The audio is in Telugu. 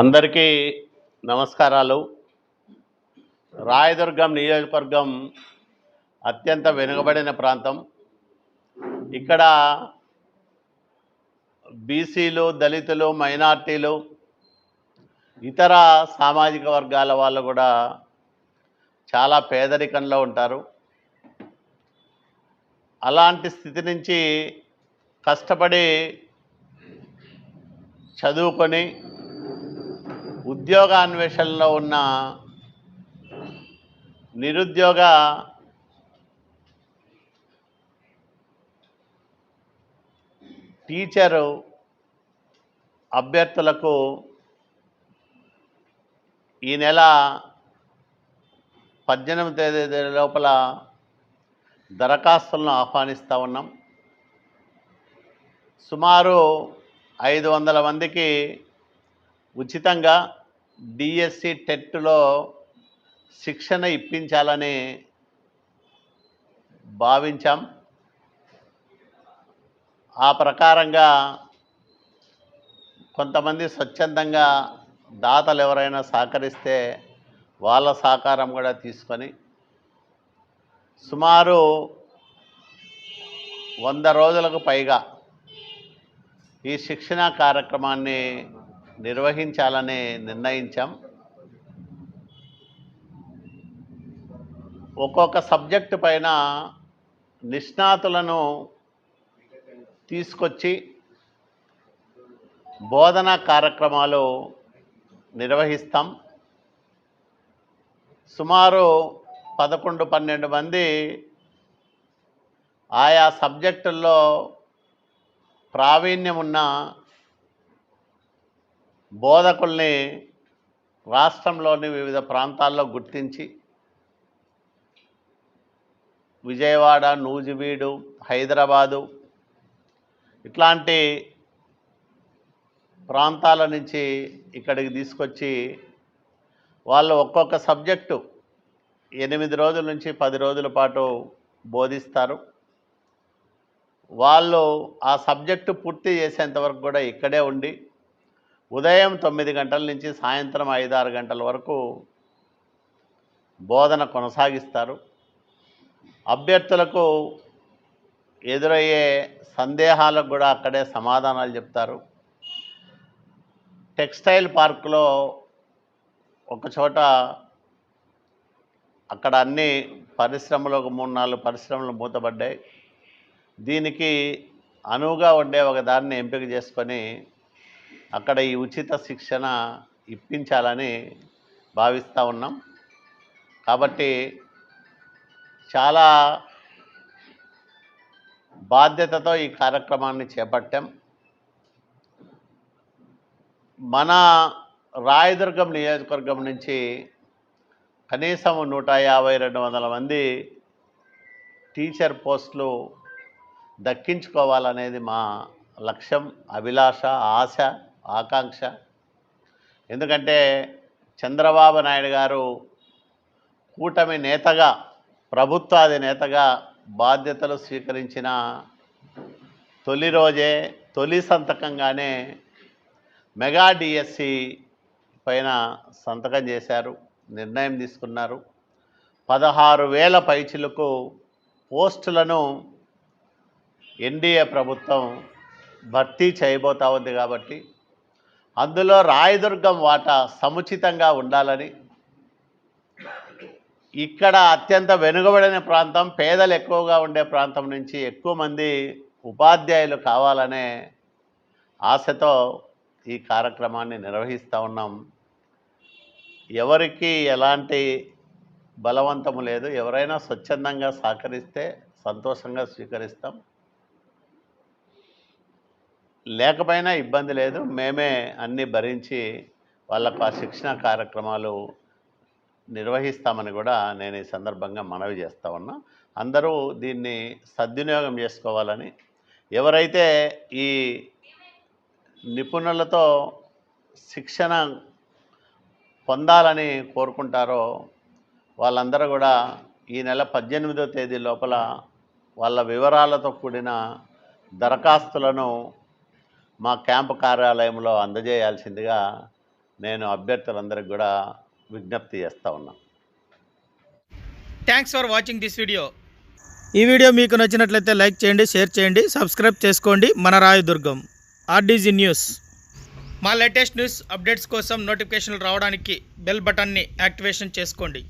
అందరికీ నమస్కారాలు. రాయదుర్గం నియోజకవర్గం అత్యంత వెనుకబడిన ప్రాంతం. ఇక్కడ బీసీలు దళితులు మైనార్టీలు ఇతర సామాజిక వర్గాల వాళ్ళు కూడా చాలా పేదరికంలో ఉంటారు. అలాంటి స్థితి నుంచి కష్టపడి చదువుకొని ఉద్యోగ అన్వేషణలో ఉన్న నిరుద్యోగ టీచరు అభ్యర్థులకు ఈ నెల పద్దెనిమిది తేదీ లోపల దరఖాస్తులను ఆహ్వానిస్తూ ఉన్నాం. సుమారు ఐదు వందల మందికి ఉచితంగా డిఎస్సి టెట్లో శిక్షణ ఇప్పించాలని భావించాం. ఆ ప్రకారంగా కొంతమంది స్వచ్ఛందంగా దాతలు ఎవరైనా సహకరిస్తే వాళ్ళ సహకారం కూడా తీసుకొని సుమారు వంద రోజులకు పైగా ఈ శిక్షణ కార్యక్రమాన్ని నిర్వహించాలని నిర్ణయించాం. ఒక్కొక్క సబ్జెక్టు పైన నిష్ణాతులను తీసుకొచ్చి బోధనా కార్యక్రమాలు నిర్వహిస్తాం. సుమారు పదకొండు పన్నెండు మంది ఆయా సబ్జెక్టుల్లో ప్రావీణ్యం ఉన్న బోధకుల్ని రాష్ట్రంలోని వివిధ ప్రాంతాల్లో గుర్తించి విజయవాడ నూజివీడు హైదరాబాదు ఇట్లాంటి ప్రాంతాల నుంచి ఇక్కడికి తీసుకొచ్చి వాళ్ళు ఒక్కొక్క సబ్జెక్టు ఎనిమిది రోజుల నుంచి పది రోజుల పాటు బోధిస్తారు. వాళ్ళు ఆ సబ్జెక్టు పూర్తి చేసేంతవరకు కూడా ఇక్కడే ఉండి ఉదయం తొమ్మిది గంటల నుంచి సాయంత్రం ఐదు ఆరు గంటల వరకు బోధన కొనసాగిస్తారు. అభ్యర్థులకు ఎదురయ్యే సందేహాలకు కూడా అక్కడే సమాధానాలు చెప్తారు. టెక్స్టైల్ పార్కులో ఒక చోట అక్కడ అన్ని పరిశ్రమలు ఒక మూడు నాలుగు పరిశ్రమలు మూతపడ్డాయి దీనికి అనువుగా ఉండే ఒక దాన్ని ఎంపిక చేసుకొని అక్కడ ఈ ఉచిత శిక్షణ ఇప్పించాలని భావిస్తూ ఉన్నాం. కాబట్టి చాలా బాధ్యతతో ఈ కార్యక్రమాన్ని చేపట్టాం. మన రాయదుర్గం నియోజకవర్గం నుంచి కనీసం నూట యాభై రెండు వందల మంది టీచర్ పోస్టులు దక్కించుకోవాలనేది మా లక్ష్యం అభిలాష ఆశ. ఆకాంక్ష. ఎందుకంటే చంద్రబాబు నాయుడు గారు కూటమి నేతగా ప్రభుత్వాధినేతగా బాధ్యతలు స్వీకరించిన తొలి రోజే తొలి సంతకంగానే మెగా డిఎస్సి పైన సంతకం చేశారు నిర్ణయం తీసుకున్నారు. పదహారు వేల పైచిలకు పోస్టులను ఎన్డీఏ ప్రభుత్వం భర్తీ చేయబోతా ఉంది కాబట్టి అందులో రాయదుర్గం వాటా సముచితంగా ఉండాలని. ఇక్కడ అత్యంత వెనుకబడిన ప్రాంతం పేదలు ఎక్కువగా ఉండే ప్రాంతం నుంచి ఎక్కువ మంది ఉపాధ్యాయులు కావాలనే ఆశతో ఈ కార్యక్రమాన్ని నిర్వహిస్తూ ఉన్నాం. ఎవరికి ఎలాంటి బలవంతము లేదు. ఎవరైనా స్వచ్ఛందంగా సహకరిస్తే సంతోషంగా స్వీకరిస్తాం. లేకపోయినా ఇబ్బంది లేదు. మేమే అన్నీ భరించి వాళ్ళకు ఆ శిక్షణ కార్యక్రమాలు నిర్వహిస్తామని కూడా నేను ఈ సందర్భంగా మనవి చేస్తా ఉన్నా. అందరూ దీన్ని సద్వినియోగం చేసుకోవాలని ఎవరైతే ఈ నిపుణులతో శిక్షణ పొందాలని కోరుకుంటారో వాళ్ళందరూ కూడా ఈ నెల పద్దెనిమిదో తేదీ లోపల వాళ్ళ వివరాలతో కూడిన దరఖాస్తులను మా క్యాంపు కార్యాలయంలో అందజేయాల్సిందిగా నేను అభ్యర్థులందరికీ కూడా విజ్ఞప్తి చేస్తూ ఉన్నా. Thanks for watching this video ఈ వీడియో మీకు నచ్చినట్లయితే లైక్ చేయండి షేర్ చేయండి సబ్స్క్రైబ్ చేసుకోండి. మన రాయదుర్గం ఆర్డీజీ న్యూస్. మా లేటెస్ట్ న్యూస్ అప్డేట్స్ కోసం నోటిఫికేషన్లు రావడానికి బెల్ బటన్ని యాక్టివేషన్ చేసుకోండి.